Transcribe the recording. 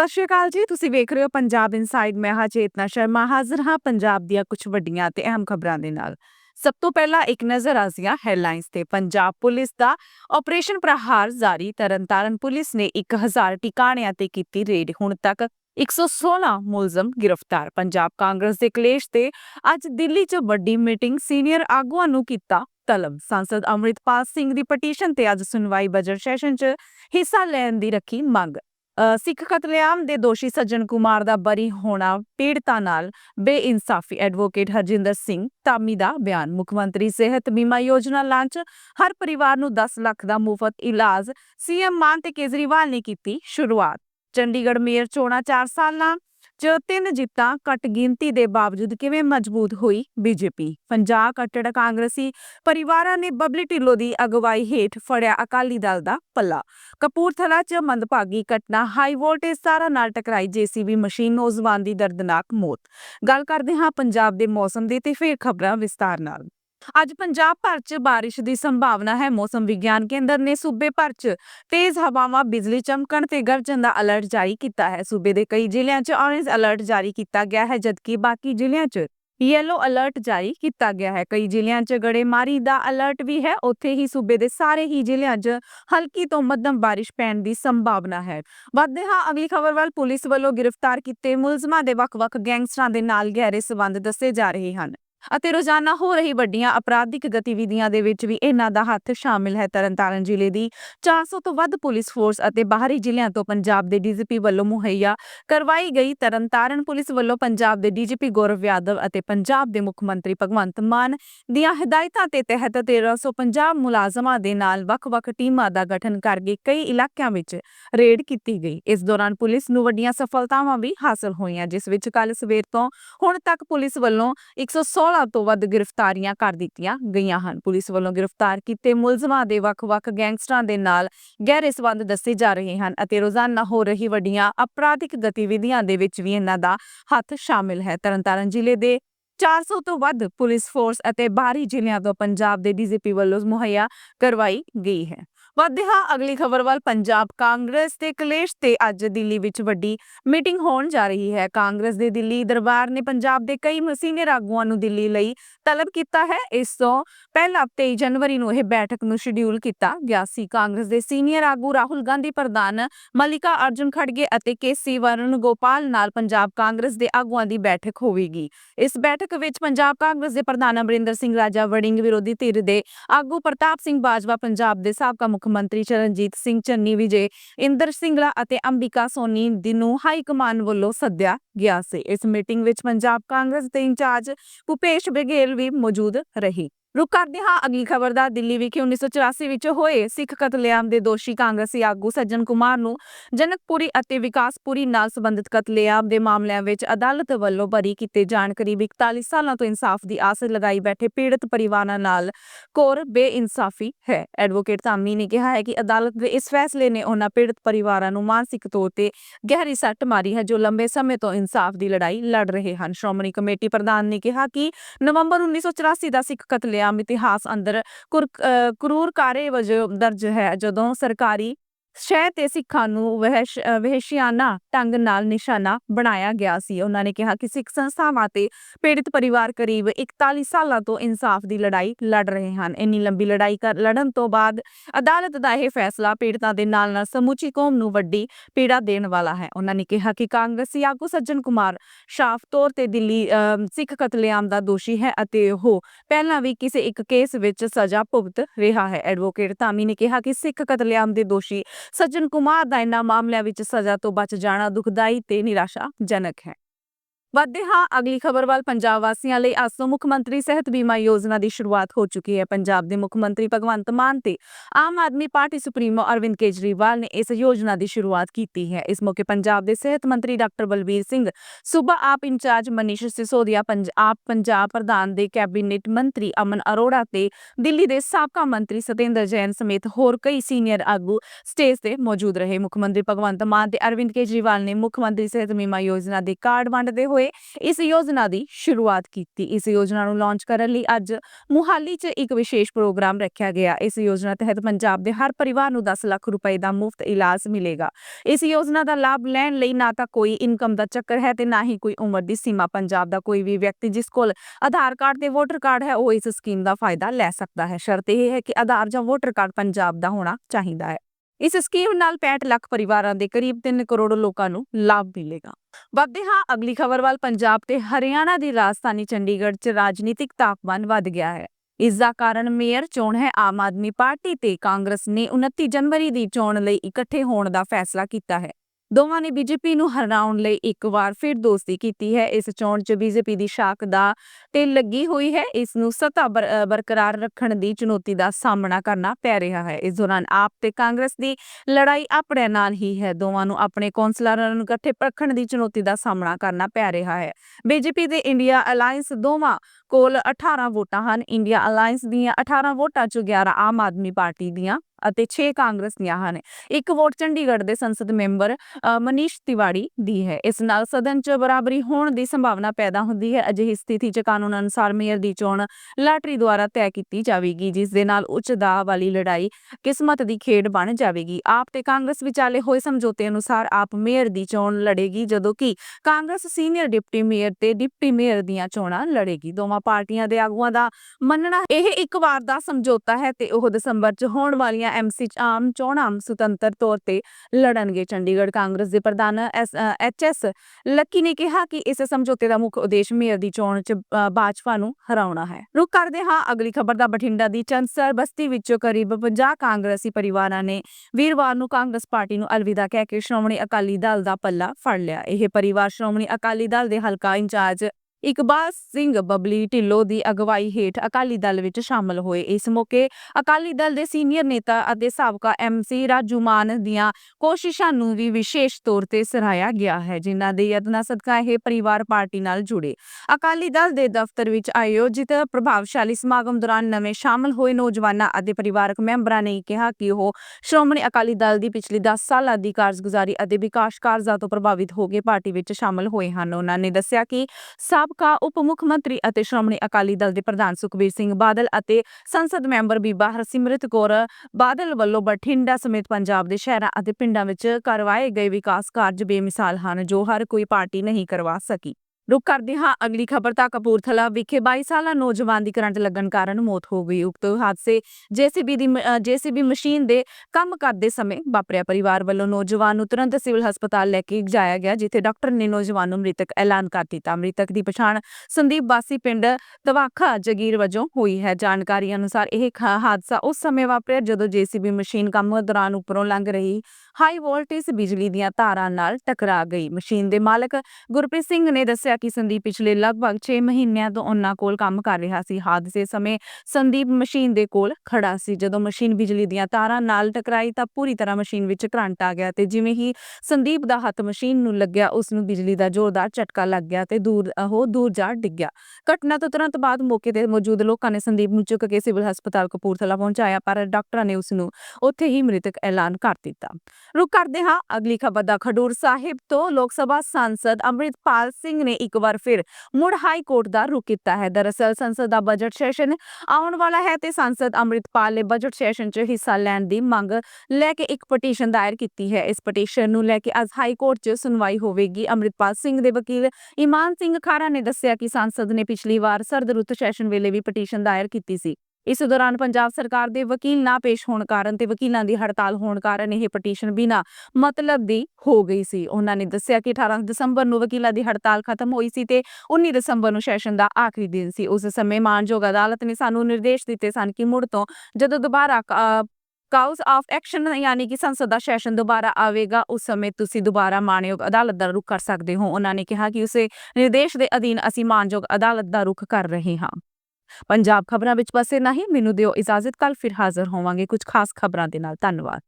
ਸਤਿ ਸ਼੍ਰੀ ਅਕਾਲ ਜੀ। ਤੁਸੀਂ ਵੇਖ ਰਹੇ ਹੋ ਪੰਜਾਬ ਇਨਸਾਈਡ। ਮੈਂ ਹਾਂ ਚੇਤਨਾ ਸ਼ਰਮਾ, ਹਾਜ਼ਰ ਹਾਂ ਪੰਜਾਬ ਦੀਆਂ ਕੁਝ ਵੱਡੀਆਂ ਤੇ ਅਹਿਮ ਖਬਰਾਂ ਦੇ ਨਾਲ। ਸਭ ਤੋਂ ਪਹਿਲਾਂ ਇੱਕ ਨਜ਼ਰ ਆਜ਼ੀਆਂ ਹੈਡਲਾਈਨਸ ਤੇ। ਪੰਜਾਬ ਪੁਲਿਸ ਦਾ ਆਪਰੇਸ਼ਨ ਪ੍ਰਹਾਰ ਜਾਰੀ। ਤਰਨਤਾਰਨ ਪੁਲਿਸ ਨੇ 1000 ਟਿਕਾਣਿਆਂ ਤੇ ਕੀਤੀ ਰੇਡ। ਹੁਣ ਤੱਕ 116 ਮੁਲਜ਼ਮ ਗ੍ਰਿਫਤਾਰ। ਪੰਜਾਬ ਕਾਂਗਰਸ ਦੇ ਕਲੇਸ਼ ਤੇ ਅੱਜ ਦਿੱਲੀ 'ਚ ਵੱਡੀ ਮੀਟਿੰਗ। ਸੀਨੀਅਰ ਆਗੂਆਂ ਨੂੰ ਕੀਤਾ ਤਲਬ। ਸੰਸਦ ਅੰਮ੍ਰਿਤਪਾਲ ਸਿੰਘ ਦੀ ਪਟੀਸ਼ਨ ਤੇ ਅੱਜ ਸੁਣਵਾਈ ਬਜਟ ਸੈਸ਼ਨ 'ਚ ਹਿੱਸਾ ਲੈਣ ਦੀ ਰੱਖੀ ਮੰਗ। ਸਿੱਖ ਕਤਲੇਆਮ ਦੇ ਦੋਸ਼ੀ ਸੱਜਣ ਕੁਮਾਰ ਦਾ ਬਰੀ ਹੋਣਾ ਪੀੜਤਾਂ ਨਾਲ ਬੇਇਨਸਾਫੀ। ਐਡਵੋਕੇਟ ਹਰਜਿੰਦਰ ਸਿੰਘ ਧਾਮੀ ਦਾ ਬਿਆਨ। ਮੁੱਖ ਮੰਤਰੀ ਸਿਹਤ ਬੀਮਾ ਯੋਜਨਾ ਲਾਂਚ। ਹਰ ਪਰਿਵਾਰ ਨੂੰ 10 ਲੱਖ ਦਾ ਮੁਫਤ ਇਲਾਜ। ਸੀਐਮ ਮਾਨ ਤੇ ਕੇਜਰੀਵਾਲ ਨੇ ਕੀਤੀ ਸ਼ੁਰੂਆਤ। ਚੰਡੀਗੜ੍ਹ ਮੇਅਰ ਚੋਣਾਂ 4 ਸਾਲਾਂ ਚ ਤਿੰਨ ਜਿੱਤਾਂ ਘੱਟ ਗਿਣਤੀ ਦੇ ਬਾਵਜੂਦ ਕਿਵੇਂ ਮਜ਼ਬੂਤ ਹੋਈ ਬੀਜੇਪੀ? 50 ਕੱਟੜ ਕਾਂਗਰਸੀ ਪਰਿਵਾਰਾਂ ਨੇ ਬਬਲੀ ਢਿੱਲੋਂ ਦੀ ਅਗਵਾਈ ਹੇਠ ਫੜਿਆ ਅਕਾਲੀ ਦਲ ਦਾ ਪੱਲਾ। ਕਪੂਰਥਲਾ 'ਚ ਮੰਦਭਾਗੀ ਘਟਨਾ, ਹਾਈ ਵੋਲਟੇਜ ਤਾਰਾਂ ਨਾਲ ਟਕਰਾਈ ਜੀਸੀਬੀ ਮਸ਼ੀਨ, ਨੌਜਵਾਨ ਦੀ ਦਰਦਨਾਕ ਮੌਤ। ਗੱਲ ਕਰਦੇ ਹਾਂ ਪੰਜਾਬ ਦੇ ਮੌਸਮ ਦੀ ਤੇ ਫੇਰ ਖਬਰਾਂ ਵਿਸਤਾਰ ਨਾਲ। ਅੱਜ ਪੰਜਾਬ ਭਰ 'ਚ ਬਾਰਿਸ਼ ਦੀ ਸੰਭਾਵਨਾ ਹੈ। ਮੌਸਮ ਵਿਗਿਆਨ ਕੇਂਦਰ ਨੇ ਸੂਬੇ ਭਰ 'ਚ ਤੇਜ਼ ਹਵਾਵਾਂ, ਬਿਜਲੀ ਚਮਕਣ ਤੇ ਗਰਜਣ ਦਾ ਅਲਰਟ ਜਾਰੀ ਕੀਤਾ ਹੈ। ਸੂਬੇ ਦੇ ਕਈ ਜ਼ਿਲ੍ਹਿਆਂ 'ਚ ਔਰੇਂਜ ਅਲਰਟ ਜਾਰੀ ਕੀਤਾ ਗਿਆ ਹੈ, ਜਦਕਿ ਬਾਕੀ ਜ਼ਿਲ੍ਹਿਆਂ 'ਚ ਯੈਲੋ ਅਲਰਟ ਜਾਰੀ ਕੀਤਾ ਗਿਆ ਹੈ। ਕਈ ਜ਼ਿਲ੍ਹਿਆਂ 'ਚ ਗੜੇਮਾਰੀ ਦਾ ਅਲਰਟ ਵੀ ਹੈ। ਉੱਥੇ ਹੀ ਸੂਬੇ ਦੇ ਸਾਰੇ ਹੀ ਜ਼ਿਲ੍ਹਿਆਂ 'ਚ ਹਲਕੀ ਤੋਂ ਮੱਧਮ ਬਾਰਿਸ਼ ਪੈਣ ਦੀ ਸੰਭਾਵਨਾ ਹੈ। ਵੱਧਦੇ ਹਾਂ, ਅਗਲੀ ਖਬਰ ਵੱਲ ਪੁਲਿਸ ਵੱਲੋਂ ਗ੍ਰਿਫਤਾਰ ਕੀਤੇ ਮੁਲਜ਼ਮਾਂ ਦੇ ਵੱਖ-ਵੱਖ ਗੈਂਗਸਟਰਾਂ ਦੇ ਨਾਲ ਗਹਿਰੇ ਸਬੰਧ ਦੱਸੇ ਜਾ ਰਹੇ ਹਨ। ਅਤੇ ਰੋਜ਼ਾਨਾ ਹੋ ਰਹੀ ਵੱਡੀਆਂ ਅਪਰਾਧਿਕ ਗਤੀਵਿਧੀਆਂ ਦੇ ਵਿੱਚ ਵੀ ਇਹਨਾਂ ਦਾ ਹੱਥ ਸ਼ਾਮਿਲ ਹੈ। ਤਰਨਤਾਰਨ ਜ਼ਿਲ੍ਹੇ ਦੀ 400 ਤੋਂ ਵੱਧ ਪੁਲਿਸ ਫੋਰਸ ਅਤੇ ਬਾਹਰੀ ਜ਼ਿਲ੍ਹਿਆਂ ਤੋਂ ਪੰਜਾਬ ਦੇ ਡੀਜੀਪੀ ਵੱਲੋਂ ਮੁਹੱਈਆ ਕਰਵਾਈ ਗਈ। ਤਰਨਤਾਰਨ ਪੁਲਿਸ ਵੱਲੋਂ ਪੰਜਾਬ ਦੇ ਡੀਜੀਪੀ ਗੌਰਵ ਯਾਦਵ ਅਤੇ ਪੰਜਾਬ ਦੇ ਮੁੱਖ ਮੰਤਰੀ ਭਗਵੰਤ ਮਾਨ ਦੀਆਂ ਹਦਾਇਤਾਂ ਦੇ ਤਹਿਤ 1350 ਮੁਲਾਜ਼ਮਾਂ ਦੇ ਨਾਲ ਵੱਖ-ਵੱਖ ਟੀਮਾਂ ਦਾ ਗਠਨ ਕਰਕੇ ਕਈ ਇਲਾਕਿਆਂ ਵਿੱਚ ਰੇਡ ਕੀਤੀ ਗਈ। ਇਸ ਦੌਰਾਨ ਪੁਲਿਸ ਨੂੰ ਵੱਡੀਆਂ ਸਫਲਤਾਵਾਂ ਵੀ ਹਾਸਲ ਹੋਈਆਂ, ਜਿਸ ਵਿੱਚ ਕੱਲ ਸਵੇਰ ਤੋਂ ਹੁਣ ਤੱਕ ਪੁਲਿਸ ਵੱਲੋਂ 116 ਤੋਂ ਵੱਧ ਗ੍ਰਿਫਤਾਰੀਆਂ ਕਰ ਦਿੱਤੀਆਂ ਗਈਆਂ ਹਨ। ਪੁਲਿਸ ਵੱਲੋਂ ਗ੍ਰਿਫਤਾਰ ਕੀਤੇ ਮੁਲਜ਼ਮਾਂ ਦੇ ਵੱਖ-ਵੱਖ ਗੈਂਗਸਟਰਾਂ ਦੇ ਨਾਲ ਗਹਿਰੇ ਸਬੰਧ ਦੱਸੇ ਜਾ ਰਹੇ ਹਨ ਅਤੇ ਰੋਜ਼ਾਨਾ ਹੋ ਰਹੀ ਵੱਡੀਆਂ ਅਪਰਾਧਿਕ ਗਤੀਵਿਧੀਆਂ ਦੇ ਵਿੱਚ ਵੀ ਇਹਨਾਂ ਦਾ ਹੱਥ ਸ਼ਾਮਿਲ ਹੈ। ਤਰਨਤਾਰਨ ਜ਼ਿਲ੍ਹੇ ਦੇ 400 ਤੋਂ ਵੱਧ ਪੁਲਿਸ ਫੋਰਸ ਅਤੇ ਬਾਹਰੀ ਜ਼ਿਲ੍ਹਿਆਂ ਤੋਂ ਪੰਜਾਬ ਦੇ ਡੀਜੀਪੀ ਵੱਲੋਂ ਮੁਹੱਈਆ ਕਰਵਾਈ ਗਈ ਹੈ। ਵਧਦੇ ਹਾਂ। ਅਗਲੀ ਖਬਰ ਵੱਲ ਪੰਜਾਬ, ਕਾਂਗਰਸ ਦੇ ਕਲੇਸ਼ ਤੇ ਅੱਜ ਦਿੱਲੀ ਵਿੱਚ ਵੱਡੀ ਮੀਟਿੰਗ ਹੋਣ ਜਾ ਰਹੀ ਹੈ। ਕਾਂਗਰਸ ਦੇ ਦਿੱਲੀ ਦਰਬਾਰ ਨੇ ਪੰਜਾਬ ਦੇ ਕਈ ਸੀਨੀਅਰ ਆਗੂਆਂ ਨੂੰ ਦਿੱਲੀ ਲਈ ਤਲਬ ਕੀਤਾ ਹੈ। ਇਸ ਤੋਂ ਪਹਿਲਾਂ 23 ਜਨਵਰੀ ਨੂੰ ਇਹ ਬੈਠਕ ਨੂੰ ਸ਼ਡਿਊਲ ਕੀਤਾ ਗਿਆ ਸੀ। ਕਾਂਗਰਸ ਦੇ ਸੀਨੀਅਰ ਆਗੂ ਰਾਹੁਲ ਗਾਂਧੀ, ਪ੍ਰਧਾਨ ਮਲਿਕਾ ਅਰਜੁਨ ਖੜਗੇ ਅਤੇ ਕੇਸੀ ਵਰੁਣ ਗੋਪਾਲ ਨਾਲ ਪੰਜਾਬ ਕਾਂਗਰਸ ਦੇ ਆਗੂਆਂ ਦੀ ਬੈਠਕ ਹੋਵੇਗੀ। ਇਸ ਬੈਠਕ ਵਿੱਚ ਪੰਜਾਬ ਕਾਂਗਰਸ ਦੇ ਪ੍ਰਧਾਨ ਅਮਰਿੰਦਰ ਸਿੰਘ ਰਾਜਾ, ਵੜਿੰਗ ਵਿਰੋਧੀ ਧਿਰ ਦੇ ਆਗੂ ਪ੍ਰਤਾਪ ਸਿੰਘ ਬਾਜਵਾ, ਪੰਜਾਬ ਦੇ ਸਾਬਕਾ ਮੁੱਖ ਮੰਤਰੀ ਚਰਨਜੀਤ ਸਿੰਘ ਚੰਨੀ, ਵਿਜੇ ਇੰਦਰ ਸਿੰਘਲਾ ਅਤੇ ਅੰਬਿਕਾ ਸੋਨੀ ਦੀ ਨੂੰ ਹਾਈ ਕਮਾਨ ਵੱਲੋਂ ਸੱਦਿਆ ਗਿਆ ਸੀ। ਇਸ ਮੀਟਿੰਗ ਵਿੱਚ ਪੰਜਾਬ ਕਾਂਗਰਸ ਦੇ ਇੰਚਾਰਜ ਭੁਪੇਸ਼ ਬਘੇਲ ਵੀ ਮੌਜੂਦ ਰਹੀ। ਰੁਕ ਕਰਦੇ ਹਾਂ ਅਗਲੀ ਖਬਰ ਦਾ। ਦਿੱਲੀ ਵਿਖੇ 1984 ਵਿੱਚ ਹੋਏ ਸਿੱਖ ਕਤਲੇਆਮ ਦੇ ਦੋਸ਼ੀ ਕਾਂਗਰਸੀ ਆਗੂ ਸੱਜਣ ਕੁਮਾਰ ਨੂੰ ਜਨਕਪੁਰੀ ਅਤੇ ਵਿਕਾਸਪੁਰੀ ਨਾਲ ਸੰਬੰਧਿਤ ਕਤਲੇਆਮ ਦੇ ਮਾਮਲਿਆਂ ਵਿੱਚ ਅਦਾਲਤ ਵੱਲੋਂ ਬਰੀ ਕੀਤੇ ਜਾਣ ਕਰੀਬ 41 ਸਾਲਾਂ ਤੋਂ ਇਨਸਾਫ ਦੀ ਆਸ ਲਗਾਈ ਬੈਠੇ ਪੀੜਤ ਪਰਿਵਾਰਾਂ ਨਾਲ ਕੋਰ ਬੇਇਨਸਾਫੀ ਹੈ। ਐਡਵੋਕੇਟ ਧਾਮੀ ਨੇ ਕਿਹਾ ਹੈ ਕਿ ਅਦਾਲਤ ਦੇ ਇਸ ਫੈਸਲੇ ਨੇ ਉਹਨਾਂ ਪੀੜਤ ਪਰਿਵਾਰਾਂ ਨੂੰ ਮਾਨਸਿਕ ਤੌਰ ਤੇ ਗਹਿਰੀ ਸੱਟ ਮਾਰੀ ਹੈ ਜੋ ਲੰਬੇ ਸਮੇਂ ਤੋਂ ਇਨਸਾਫ ਦੀ ਲੜਾਈ ਲੜ ਰਹੇ ਹਨ। ਸ਼੍ਰੋਮਣੀ ਕਮੇਟੀ ਪ੍ਰਧਾਨ ਨੇ ਕਿਹਾ ਕਿ ਨਵੰਬਰ 1984 ਦਾ ਸਿੱਖ ਕਤਲੇਆਮ ਇਤਿਹਾਸ ਅੰਦਰ ਕੁਰ- ਕਰੂਰ ਕਾਰੇ ਵਜੋਂ ਦਰਜ ਹੈ ਜਦੋਂ ਸਰਕਾਰੀ ਸ਼ਹਿ ਤੇ ਸਿੱਖਾਂ ਨੂੰ ਵਹਿਸ਼ਿਆਨਾ ਢੰਗ ਨਾਲ ਨਿਸ਼ਾਨਾ ਬਣਾਇਆ ਗਿਆ ਸੀ। ਉਹਨਾਂ ਨੇ ਕਿਹਾ ਕਿ ਸਿੱਖ ਸੰਸਥਾਵਾਂ ਤੇ ਪੀੜਿਤ ਪਰਿਵਾਰ ਕਰੀਬ 41 ਸਾਲਾਂ ਤੋਂ ਇਨਸਾਫ ਦੀ ਲੜਾਈ ਲੜ ਰਹੇ ਹਨ। ਇੰਨੀ ਲੰਬੀ ਲੜਾਈ ਕਰ ਲੜਨ ਤੋਂ ਬਾਅਦ ਅਦਾਲਤ ਦਾ ਇਹ ਫੈਸਲਾ ਪੀੜਤਾਂ ਦੇ ਨਾਲ ਨਾਲ ਸਮੁੱਚੀ ਕੌਮ ਨੂੰ ਵੱਡੀ ਪੀੜਾ ਦੇਣ ਵਾਲਾ ਹੈ। ਉਹਨਾਂ ਨੇ ਕਿਹਾ ਕਿ ਕਾਂਗਰਸੀ ਆਗੂ ਸੱਜਣ ਕੁਮਾਰ ਸਾਫ਼ ਤੌਰ ਤੇ ਦਿੱਲੀ ਅਹ, ਸਿੱਖ ਕਤਲੇਆਮ ਦਾ ਦੋਸ਼ੀ ਹੈ ਅਤੇ ਉਹ ਪਹਿਲਾਂ ਵੀ ਕਿਸੇ ਇੱਕ ਕੇਸ ਵਿੱਚ ਸਜ਼ਾ ਭੁਗਤ ਰਿਹਾ ਹੈ। ਐਡਵੋਕੇਟ ਧਾਮੀ ਨੇ ਕਿਹਾ ਕਿ ਸਿੱਖ ਕਤਲੇਆਮ ਦੇ ਦੋਸ਼ੀ ਸੱਜਣ ਕੁਮਾਰ ਦਾ ਇਨ੍ਹਾਂ ਮਾਮਲਿਆਂ ਵਿੱਚ ਸਜ਼ਾ ਤੋਂ ਬਚ ਜਾਣਾ ਦੁਖਦਾਈ ਤੇ ਨਿਰਾਸ਼ਾਜਨਕ ਹੈ। ਵੱਧਦੇ ਹਾਂ, ਅਗਲੀ ਖਬਰ ਵੱਲ ਪੰਜਾਬ ਵਾਸੀਆਂ ਲਈ ਅੱਜ ਤੋਂ ਮੁੱਖ ਮੰਤਰੀ ਸਿਹਤ ਬੀਮਾ ਯੋਜਨਾ ਦੀ ਸ਼ੁਰੂਆਤ ਹੋ ਚੁੱਕੀ ਹੈ। ਪੰਜਾਬ ਦੇ ਮੁੱਖ ਮੰਤਰੀ ਭਗਵੰਤ ਮਾਨ ਤੇ ਆਮ ਆਦਮੀ ਪਾਰਟੀ ਸੁਪਰੀਮੋ ਅਰਵਿੰਦ ਕੇਜਰੀਵਾਲ ਨੇ ਇਸ ਯੋਜਨਾ ਦੀ ਸ਼ੁਰੂਆਤ ਕੀਤੀ ਹੈ। ਇਸ ਮੌਕੇ ਪੰਜਾਬ ਦੇ ਸਿਹਤ ਮੰਤਰੀ ਡਾਕਟਰ ਬਲਬੀਰ ਸਿੰਘ, ਸੂਬਾ ਆਪ ਇੰਚਾਰਜ ਮਨੀਸ਼ ਸਿਸੋਦੀਆ ਪੰਜਾਬ ਪੰਜਾਬ ਪ੍ਰਧਾਨ ਦੇ ਕੈਬਨਿਟ ਮੰਤਰੀ ਅਮਨ ਅਰੋੜਾ ਤੇ ਦਿੱਲੀ ਦੇ ਸਾਬਕਾ ਮੰਤਰੀ ਸਤੇਂਦਰ ਜੈਨ ਸਮੇਤ ਹੋਰ ਕਈ ਸੀਨੀਅਰ ਆਗੂ ਸਟੇਜ ਤੇ ਮੌਜੂਦ ਰਹੇ। ਮੁੱਖ ਮੰਤਰੀ ਭਗਵੰਤ ਮਾਨ ਤੇ ਅਰਵਿੰਦ ਕੇਜਰੀਵਾਲ ਨੇ ਮੁੱਖ ਮੰਤਰੀ ਸਿਹਤ ਬੀਮਾ ਯੋਜਨਾ ਦੇ ਕਾਰਡ ਵੰਡਦੇ ਹੋਏ ਹੋਏ, ਇਸ ਯੋਜਨਾ ਦੀ ਸ਼ੁਰੂਆਤ ਕੀਤੀ। ਇਸ ਯੋਜਨਾ ਨੂੰ ਲਾਂਚ ਕਰਨ ਲਈ ਅੱਜ ਮੁਹਾਲੀ 'ਚ ਇੱਕ ਵਿਸ਼ੇਸ਼ ਪ੍ਰੋਗਰਾਮ ਰੱਖਿਆ ਗਿਆ। ਇਸ ਯੋਜਨਾ ਤਹਿਤ ਪੰਜਾਬ ਦੇ ਹਰ ਪਰਿਵਾਰ ਨੂੰ 10 ਲੱਖ ਰੁਪਏ ਦਾ ਮੁਫਤ ਇਲਾਜ ਮਿਲੇਗਾ। ਇਸ ਯੋਜਨਾ ਦਾ ਲਾਭ ਲੈਣ ਲਈ ਨਾ ਤਾਂ ਕੋਈ ਇਨਕਮ ਦਾ ਚੱਕਰ ਹੈ ਤੇ ਨਾ ਹੀ ਕੋਈ ਉਮਰ ਦੀ ਸੀਮਾ। ਪੰਜਾਬ ਦਾ ਕੋਈ ਵੀ ਵਿਅਕਤੀ ਜਿਸ ਕੋਲ ਆਧਾਰ ਕਾਰਡ ਤੇ ਵੋਟਰ ਕਾਰਡ ਹੈ, ਉਹ ਇਸ ਸਕੀਮ ਦਾ ਫਾਇਦਾ ਲੈ ਸਕਦਾ ਹੈ। ਸ਼ਰਤ ਇਹ ਹੈ ਕਿ ਆਧਾਰ ਜਾਂ ਵੋਟਰ ਕਾਰਡ ਪੰਜਾਬ ਦਾ ਹੋਣਾ ਚਾਹੀਦਾ ਹੈ। ਇਸ ਸਕੀਮ ਨਾਲ 65 ਲੱਖ ਪਰਿਵਾਰਾਂ ਦੇ ਕਰੀਬ 3 ਕਰੋੜ ਲੋਕਾਂ ਨੂੰ ਲਾਭ ਮਿਲੇਗਾ। ਵੱਧਦੇ ਹਾਂ, ਅਗਲੀ ਖਬਰ ਵੱਲ ਪੰਜਾਬ ਤੇ ਹਰਿਆਣਾ ਦੀ ਰਾਜਧਾਨੀ ਚੰਡੀਗੜ੍ਹ 'ਚ ਰਾਜਨੀਤਿਕ ਤਾਪਮਾਨ ਵੱਧ ਗਿਆ ਹੈ। ਇਸ ਦਾ ਕਾਰਨ ਮੇਅਰ ਚੋਣ ਹੈ ਆਮ ਆਦਮੀ ਪਾਰਟੀ ਤੇ ਕਾਂਗਰਸ ਨੇ 29 ਜਨਵਰੀ ਦੀ ਚੋਣ ਲਈ ਇਕੱਠੇ ਹੋਣ ਦਾ ਫੈਸਲਾ ਕੀਤਾ ਹੈ। ਦੋਵਾਂ ਨੇ ਬੀਜੇਪੀ ਨੂੰ ਹਰਾਉਣ ਲਈ ਇੱਕ ਵਾਰ ਫਿਰ ਦੋਸਤੀ ਕੀਤੀ ਹੈ। ਇਸ ਚੋਣ 'ਚ ਬੀਜੇਪੀ ਦੀ ਸ਼ਾਖ ਦਾ ਤੇ ਲੱਗੀ ਹੋਈ ਹੈ। ਇਸ ਨੂੰ ਸੱਤਾ ਬਰਕਰਾਰ ਰੱਖਣ ਦੀ ਚੁਣੌਤੀ ਦਾ ਸਾਹਮਣਾ ਕਰਨਾ ਪੈ ਰਿਹਾ ਹੈ। ਇਸ ਦੌਰਾਨ ਆਪ ਤੇ ਕਾਂਗਰਸ ਦੀ ਲੜਾਈ ਆਪਣੇ ਨਾਲ ਹੀ ਹੈ। ਦੋਵਾਂ ਨੂੰ ਆਪਣੇ ਕੌਂਸਲਰਾਂ ਨੂੰ ਇਕੱਠੇ ਰੱਖਣ ਦੀ ਚੁਣੌਤੀ ਦਾ ਸਾਹਮਣਾ ਕਰਨਾ ਪੈ ਰਿਹਾ ਹੈ। ਬੀਜੇਪੀ ਤੇ ਇੰਡੀਆ ਅਲਾਈਅੰਸ ਦੋਵਾਂ ਕੋਲ 18 ਵੋਟਾਂ ਹਨ। ਇੰਡੀਆ ਅਲਾਈਅੰਸ ਦੀਆਂ 18 ਵੋਟਾਂ ਚੋਂ 11 ਆਮ ਆਦਮੀ ਪਾਰਟੀ ਦੀਆਂ ਅਤੇ 6 ਕਾਂਗਰਸ ਦੀਆਂ ਹਨ। ਇੱਕ ਵੋਟ ਚੰਡੀਗੜ੍ਹ ਦੇ ਸੰਸਦ ਮੈਂਬਰ ਮਨੀਸ਼ ਤਿਵਾੜੀ ਦੀ ਹੈ। ਇਸ ਨਾਲ ਸਦਨ 'ਚ ਬਰਾਬਰੀ ਹੋਣ ਦੀ ਸੰਭਾਵਨਾ ਪੈਦਾ ਹੁੰਦੀ ਹੈ। ਅਜਿਹੀ ਸਥਿਤੀ 'ਚ ਕਾਨੂੰਨ ਅਨੁਸਾਰ ਮੇਅਰ ਦੀ ਚੋਣ ਲਾਟਰੀ ਦੁਆਰਾ ਤੈਅ ਕੀਤੀ ਜਾਵੇਗੀ, ਜਿਸ ਦੇ ਨਾਲ ਉੱਚ ਦਾਅ ਵਾਲੀ ਲੜਾਈ ਕਿਸਮਤ ਦੀ ਖੇਡ ਬਣ ਜਾਵੇਗੀ। ਆਪ ਤੇ ਕਾਂਗਰਸ ਵਿਚਾਲੇ ਹੋਏ ਸਮਝੌਤੇ ਅਨੁਸਾਰ ਆਪ ਮੇਅਰ ਦੀ ਚੋਣ ਲੜੇਗੀ, ਜਦੋਂ ਕਿ ਕਾਂਗਰਸ ਸੀਨੀਅਰ ਡਿਪਟੀ ਮੇਅਰ ਤੇ ਡਿਪਟੀ ਮੇਅਰ ਦੀਆਂ ਚੋਣਾਂ ਲੜੇਗੀ। ਦੋਵਾਂ ਪਾਰਟੀਆਂ ਦੇ ਆਗੂਆਂ ਦਾ ਮੰਨਣਾ, ਇਹ ਇੱਕ ਵਾਰ ਦਾ ਸਮਝੌਤਾ ਹੈ ਤੇ ਉਹ ਦਸੰਬਰ 'ਚ ਹੋਣ ਵਾਲੀਆਂ ਐਮਸੀ ਆਮ ਚੋਣਾਂ ਸੁਤੰਤਰ ਤੌਰ ਤੇ ਲੜਨਗੇ ਚੰਡੀਗੜ੍ਹ ਕਾਂਗਰਸ ਦੇ ਪ੍ਰਧਾਨ ਐਚਐਸ ਲੱਕੀ ਨੇ ਕਿਹਾ ਕਿ ਇਸ ਸਮਝੌਤੇ ਦਾ ਮੁੱਖ ਉਦੇਸ਼ ਮੇਅਰ ਦੀ ਚੋਣ 'ਚ ਅ, ਭਾਜਪਾ ਨੂੰ ਹਰਾਉਣਾ ਹੈ। ਰੁਕ ਕਰਦੇ ਹਾਂ ਅਗਲੀ ਖਬਰ ਦਾ ਬਠਿੰਡਾ ਦੀ ਚੰਸਰ ਬਸਤੀ ਵਿੱਚੋਂ ਕਰੀਬ 50 ਕਾਂਗਰਸੀ ਪਰਿਵਾਰਾਂ ਨੇ ਵੀਰਵਾਰ ਨੂੰ ਕਾਂਗਰਸ ਪਾਰਟੀ ਨੂੰ ਅਲਵਿਦਾ ਕਹਿ ਕੇ ਸ਼੍ਰੋਮਣੀ ਅਕਾਲੀ ਦਲ ਦਾ ਪੱਲਾ ਫੜ ਲਿਆ। ਇਹ ਪਰਿਵਾਰ ਸ਼੍ਰੋਮਣੀ ਅਕਾਲੀ ਦਲ ਦੇ ਹਲਕਾ ਇੰਚਾਰਜ ਇਕਬਾਲ ਸਿੰਘ ਬਬਲੀ ਢਿੱਲੋਂ ਦੀ ਅਗਵਾਈ ਹੇਠ ਅਕਾਲੀ ਦਲ ਵਿੱਚ ਸ਼ਾਮਲ ਹੋਏ। ਇਸ ਮੌਕੇ ਅਕਾਲੀ ਦਲ ਦੇ ਸੀਨੀਅਰ ਨੇਤਾ ਅਤੇ ਸਾਬਕਾ ਐਮਸੀ ਰਾਜੂ ਮਾਨ ਦੀਆਂ ਕੋਸ਼ਿਸ਼ਾਂ ਨੂੰ ਵੀ ਵਿਸ਼ੇਸ਼ ਤੌਰ ਤੇ ਸਰਾਹਿਆ ਗਿਆ ਹੈ, ਜਿਨ੍ਹਾਂ ਦੇ ਯਤਨਾਂ ਸਦਕਾ ਇਹ ਪਰਿਵਾਰ ਪਾਰਟੀ ਨਾਲ ਜੁੜੇ। ਅਕਾਲੀ ਦਲ ਦੇ ਦਫ਼ਤਰ ਵਿੱਚ ਆਯੋਜਿਤ ਪ੍ਰਭਾਵਸ਼ਾਲੀ ਸਮਾਗਮ ਦੌਰਾਨ ਨਵੇਂ ਸ਼ਾਮਲ ਹੋਏ ਨੌਜਵਾਨਾਂ ਅਤੇ ਪਰਿਵਾਰਕ ਮੈਂਬਰਾਂ ਨੇ ਕਿਹਾ ਕਿ ਉਹ ਸ਼੍ਰੋਮਣੀ ਅਕਾਲੀ ਦਲ ਦੀ ਪਿਛਲੀ 10 ਸਾਲਾਂ ਦੀ ਕਾਰਜਗੁਜ਼ਾਰੀ ਅਤੇ ਵਿਕਾਸ ਕਾਰਜਾਂ ਤੋਂ ਪ੍ਰਭਾਵਿਤ ਹੋ ਕੇ ਪਾਰਟੀ ਵਿੱਚ ਸ਼ਾਮਲ ਹੋਏ ਹਨ। ਉਹਨਾਂ ਨੇ ਦੱਸਿਆ ਕਿ ਸਾਬਕਾ ਉਪ ਮੁੱਖ ਮੰਤਰੀ ਅਤੇ ਸ਼੍ਰੋਮਣੀ ਅਕਾਲੀ ਦਲ ਦੇ ਪ੍ਰਧਾਨ ਸੁਖਬੀਰ ਸਿੰਘ ਬਾਦਲ ਅਤੇ ਸੰਸਦ ਮੈਂਬਰ ਬੀਬਾ ਹਰਸਿਮਰਤ ਕੌਰ ਬਾਦਲ ਵੱਲੋਂ ਬਠਿੰਡਾ ਸਮੇਤ ਪੰਜਾਬ ਦੇ ਸ਼ਹਿਰਾਂ ਅਤੇ ਪਿੰਡਾਂ ਵਿੱਚ ਕਰਵਾਏ ਗਏ ਵਿਕਾਸ ਕਾਰਜ ਬੇਮਿਸਾਲ ਹਨ, ਜੋ ਹਰ ਕੋਈ ਪਾਰਟੀ ਨਹੀਂ ਕਰਵਾ ਸਕੀ। ਰੁਕ ਕਰਦੇ ਹਾਂ, ਅਗਲੀ ਖਬਰ ਤਾਂ ਕਪੂਰਥਲਾ ਵਿਖੇ 22 ਸਾਲਾ ਨੌਜਵਾਨ ਦੀ ਕਰੰਟ ਲੱਗਣ ਕਾਰਨ ਮੌਤ ਹੋ ਗਈ। ਉਕਤ ਹਾਦਸੇ ਜੇਸੀਬੀ ਦੀ ਜੇਸੀਬੀ ਮਸ਼ੀਨ ਦੇ ਕੰਮ ਕਰਦੇ ਸਮੇਂ ਵਾਪਰਿਆ ਪਰਿਵਾਰ ਵੱਲੋਂ ਨੌਜਵਾਨ ਨੂੰ ਤੁਰੰਤ ਸਿਵਲ ਹਸਪਤਾਲ ਲੈ ਕੇ ਜਾਇਆ ਗਿਆ, ਜਿੱਥੇ ਡਾਕਟਰ ਨੇ ਨੌਜਵਾਨ ਨੂੰ ਮ੍ਰਿਤਕ ਐਲਾਨ ਕਰ ਦਿੱਤਾ। ਮ੍ਰਿਤਕ ਦੀ ਪਛਾਣ ਸੰਦੀਪ ਬਾਸੀ ਪਿੰਡ ਤਵਾਖਾ ਜਗੀਰ ਵਜੋਂ ਹੋਈ ਹੈ। ਜਾਣਕਾਰੀ ਅਨੁਸਾਰ ਇਹ ਹਾਦਸਾ ਉਸ ਸਮੇਂ ਵਾਪਰਿਆ ਜਦੋਂ ਜੇਸੀਬੀ ਮਸ਼ੀਨ ਕੰਮ ਦੌਰਾਨ ਉੱਪਰੋਂ ਲੰਘ ਰਹੀ ਹਾਈ ਵੋਲਟੇਜ ਬਿਜਲੀ ਦੀਆਂ ਤਾਰਾਂ ਨਾਲ ਟਕਰਾ ਗਈ। ਮਸ਼ੀਨ ਦੇ ਮਾਲਕ ਗੁਰਪ੍ਰੀਤ ਸਿੰਘ ਨੇ ਦੱਸਿਆ ਕਿ ਸੰਦੀਪ ਪਿਛਲੇ ਲਗਭਗ 6 ਮਹੀਨਿਆਂ ਤੋਂ ਉਹਨਾਂ ਕੋਲ ਕੰਮ ਕਰ ਰਿਹਾ ਸੀ। ਹਾਦਸੇ ਸਮੇਂ ਸੰਦੀਪ ਮਸ਼ੀਨ ਦੇ ਕੋਲ ਖੜਾ ਸੀ। ਜਦੋਂ ਮਸ਼ੀਨ ਬਿਜਲੀ ਦੀਆਂ ਤਾਰਾਂ ਨਾਲ ਟਕਰਾਈ ਤਾਂ ਪੂਰੀ ਤਰ੍ਹਾਂ ਮਸ਼ੀਨ ਵਿੱਚ ਕਰੰਟ ਆ ਗਿਆ ਤੇ ਜਿਵੇਂ ਹੀ ਸੰਦੀਪ ਦਾ ਹੱਥ ਮਸ਼ੀਨ ਨੂੰ ਲੱਗਿਆ, ਉਸ ਨੂੰ ਬਿਜਲੀ ਦਾ ਜ਼ੋਰਦਾਰ ਝਟਕਾ ਲੱਗ ਗਿਆ ਤੇ ਦੂਰ, ਉਹ ਦੂਰ ਜਾ ਡਿੱਗਿਆ ਘਟਨਾ ਤੋਂ ਤੁਰੰਤ ਬਾਅਦ ਮੌਕੇ ਤੇ ਮੌਜੂਦ ਲੋਕਾਂ ਨੇ ਸੰਦੀਪ ਨੂੰ ਚੁੱਕ ਕੇ ਸਿਵਲ ਹਸਪਤਾਲ ਕਪੂਰਥਲਾ ਪਹੁੰਚਾਇਆ, ਪਰ ਡਾਕਟਰਾਂ ਨੇ ਉਸ ਨੂੰ ਉੱਥੇ ਹੀ ਮ੍ਰਿਤਕ ਐਲਾਨ ਕਰ ਦਿੱਤਾ। ਰੁਕ ਕਰਦੇ ਹਾਂ, ਅਗਲੀ ਖਬਰ ਦਾ ਖਡੂਰ ਸਾਹਿਬ ਤੋਂ। ਲੋਕ ਸਭਾ ਸਾਂਸਦ ਅੰਮ੍ਰਿਤਪਾਲ ਸਿੰਘ ਨੇ ਇੱਕ ਵਾਰ ਫਿਰ ਮੁੜ ਹਾਈ ਕੋਰਟ ਦਾ ਰੁਖ ਕੀਤਾ ਹੈ। ਦਰਅਸਲ ਸੰਸਦ ਦਾ ਬਜਟ ਸੈਸ਼ਨ ਆਉਣ ਵਾਲਾ ਹੈ ਤੇ ਸੰਸਦ ਅੰਮ੍ਰਿਤਪਾਲ ਨੇ ਬਜਟ ਸੈਸ਼ਨ 'ਚ ਹਿੱਸਾ ਲੈਣ ਦੀ ਮੰਗ ਲੈ ਕੇ ਇੱਕ ਪਟੀਸ਼ਨ ਦਾਇਰ ਕੀਤੀ ਹੈ। ਇਸ ਪਟੀਸ਼ਨ ਨੂੰ ਲੈ ਕੇ ਅੱਜ ਹਾਈ ਕੋਰਟ 'ਚ ਸੁਣਵਾਈ ਹੋਵੇਗੀ। ਅੰਮ੍ਰਿਤਪਾਲ ਸਿੰਘ ਦੇ ਵਕੀਲ ਇਮਾਨ ਸਿੰਘ ਖਾਰਾ ਨੇ ਦੱਸਿਆ ਕਿ ਸੰਸਦ ਨੇ ਪਿਛਲੀ ਵਾਰ ਸਰਦ ਰੁੱਤ ਸੈਸ਼ਨ ਵੇਲੇ ਵੀ ਪਟੀਸ਼ਨ ਦਾਇਰ ਕੀਤੀ ਸੀ। ਇਸ ਦੌਰਾਨ ਪੰਜਾਬ ਸਰਕਾਰ ਦੇ ਵਕੀਲ ਨਾ ਪੇਸ਼ ਹੋਣ ਕਾਰਨ ਤੇ ਵਕੀਲਾਂ ਦੀ ਹੜਤਾਲ ਹੋਣ ਕਾਰਨ ਇਹ ਪਟੀਸ਼ਨ ਬਿਨਾ ਮਤਲਬ ਦੀ ਹੋ ਗਈ ਸੀ। ਉਹਨਾਂ ਨੇ ਦੱਸਿਆ ਕਿ 18 ਦਸੰਬਰ ਨੂੰ ਵਕੀਲਾਂ ਦੀ ਹੜਤਾਲ ਖਤਮ ਹੋਈ ਸੀ ਤੇ 19 ਦਸੰਬਰ ਨੂੰ ਸੈਸ਼ਨ ਦਾ ਆਖਰੀ ਦਿਨ ਸੀ। ਉਸ ਸਮੇਂ ਮਾਨਯੋਗ ਅਦਾਲਤ ਨੇ ਸਾਨੂੰ ਨਿਰਦੇਸ਼ ਦਿੱਤੇ ਸਨ ਕਿ ਮੁੜ ਤੋਂ ਜਦੋਂ ਦੁਬਾਰਾ ਕਾਊਸ ਆਫ ਐਕਸ਼ਨ ਯਾਨੀ ਕਿ ਸੰਸਦ ਦਾ ਸੈਸ਼ਨ ਦੁਬਾਰਾ ਆਵੇਗਾ, ਉਸ ਸਮੇਂ ਤੁਸੀਂ ਦੁਬਾਰਾ ਮਾਨਯੋਗ ਅਦਾਲਤ ਦਾ ਰੁਖ ਕਰ ਸਕਦੇ ਹੋ। ਉਹਨਾਂ ਨੇ ਕਿਹਾ ਕਿ ਉਸੇ ਨਿਰਦੇਸ਼ ਦੇ ਅਧੀਨ ਅਸੀਂ ਮਾਨਯੋਗ ਅਦਾਲਤ ਦਾ ਰੁਖ ਕਰ ਰਹੇ ਹਾਂ। ਪੰਜਾਬ ਖਬਰਾਂ ਵਿੱਚ ਬਸ ਇੰਨਾ ਹੀ। ਮੈਨੂੰ ਦਿਓ ਇਜਾਜ਼ਤ ਕੱਲ ਫਿਰ ਹਾਜ਼ਰ ਹੋਵਾਂਗੇ ਕੁਝ ਖਾਸ ਖਬਰਾਂ ਦੇ ਨਾਲ। ਧੰਨਵਾਦ।